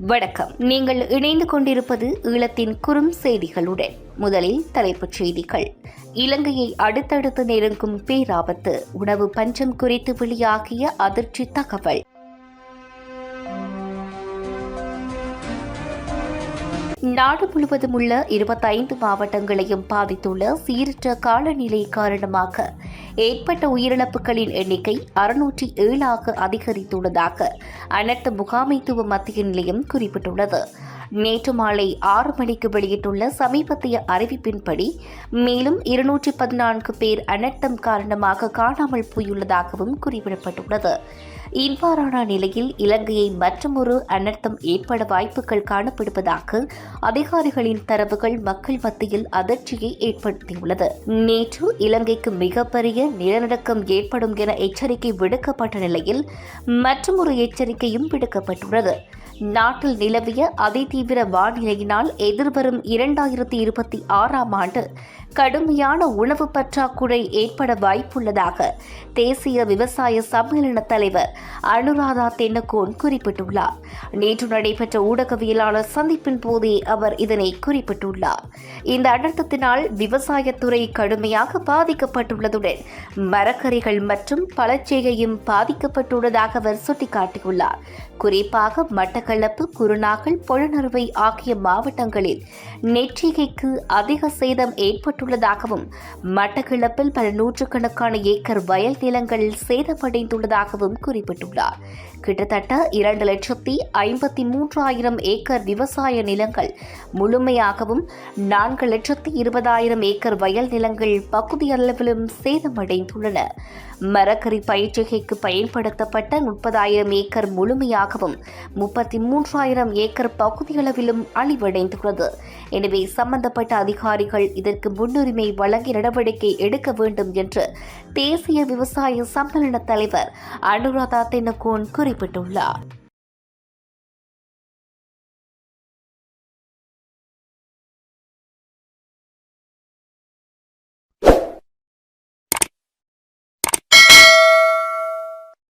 வணக்கம். நீங்கள் இணைந்து கொண்டிருப்பது ஈழத்தின் குறும் செய்திகளுடன். முதலில் தலைப்புச் செய்திகள். இலங்கையை அடுத்தடுத்து நெருங்கும் பேராபத்து உணவு பஞ்சம் குறித்து வெளியாகிய அதிர்ச்சி தகவல். நாடு முழுவதும் உள்ள இருபத்தைந்து மாவட்டங்களையும் பாதித்துள்ள சீரற்ற காலநிலை காரணமாக ஏற்பட்ட உயிரிழப்புகளின் எண்ணிக்கை அறுநூற்றி ஏழாக அதிகரித்துள்ளதாக அனைத்து முகாமைத்துவ மத்திய நிலையம் குறிப்பிட்டுள்ளது. நேற்று மாலை ஆறு மணிக்கு வெளியிட்டுள்ள சமீபத்திய அறிவிப்பின்படி மேலும் இருநூற்றி பதினான்கு பேர் அனர்த்தம் காரணமாக காணாமல் போயுள்ளதாகவும் குறிப்பிடப்பட்டுள்ளது. இவ்வாறான நிலையில் இலங்கையை மற்றொரு அனர்த்தம் ஏற்பட வாய்ப்புகள் காணப்படுவதாக அதிகாரிகளின் தரவுகள் மக்கள் மத்தியில் அதிர்ச்சியை ஏற்படுத்தியுள்ளது. நேற்று இலங்கைக்கு மிகப்பெரிய நிலநடுக்கம் ஏற்படும் என எச்சரிக்கை விடுக்கப்பட்ட நிலையில் மற்றொரு எச்சரிக்கையும் விடுக்கப்பட்டுள்ளது. நாட்டில் நிலவிய அதிதீவிர வானிலையினால் எதிர்வரும் இரண்டாயிரத்தி இருபத்தி ஆறாம் ஆண்டு கடுமையான உணவு பற்றாக்குறை ஏற்பட வாய்ப்புள்ளதாக தேசிய விவசாய சம்மேளன தலைவர் அனுராதா தென்னகோன் குறிப்பிட்டுள்ளார். நேற்று நடைபெற்ற ஊடகவியலாளர் சந்திப்பின் போதே அவர் இதனை குறிப்பிட்டுள்ளார். இந்த அனர்த்தத்தினால் விவசாயத்துறை கடுமையாக பாதிக்கப்பட்டுள்ளதுடன் மரக்கறிகள் மற்றும் பழச்செய்கையும் பாதிக்கப்பட்டுள்ளதாக அவர் சுட்டிக்காட்டியுள்ளார். குறிப்பாக மட்ட மட்டக்களப்பு குருநாகல் பொழுநறுவை ஆகிய மாவட்டங்களில் நெற்றிகைக்கு அதிக சேதம் ஏற்பட்டுள்ளதாகவும் மட்டக்களப்பில் பல நூற்றுக்கணக்கான ஏக்கர் வயல் நிலங்கள் சேதமடைந்துள்ளதாகவும் குறிப்பிட்டுள்ளார். கிட்டத்தட்ட இரண்டு லட்சத்தி ஐம்பத்தி மூன்றாயிரம் ஏக்கர் விவசாய நிலங்கள் முழுமையாகவும் நான்கு லட்சத்தி இருபதாயிரம் ஏக்கர் வயல் நிலங்கள் பகுதியளவிலும் சேதமடைந்துள்ளன. மரக்கறி பயிற்சிகைக்கு பயன்படுத்தப்பட்ட முப்பதாயிரம் ஏக்கர் முழுமையாகவும் முப்பத்தி மூன்றாயிரம் ஏக்கர் பகுதியளவிலும் அழிவடைந்துள்ளது. எனவே சம்பந்தப்பட்ட அதிகாரிகள் இதற்கு முன்னுரிமை வழங்கி நடவடிக்கை எடுக்க வேண்டும் என்று தேசிய விவசாய சம்மேளன தலைவர் அனுராதா தென்னகோன் குறிப்பிட்டுள்ளார்.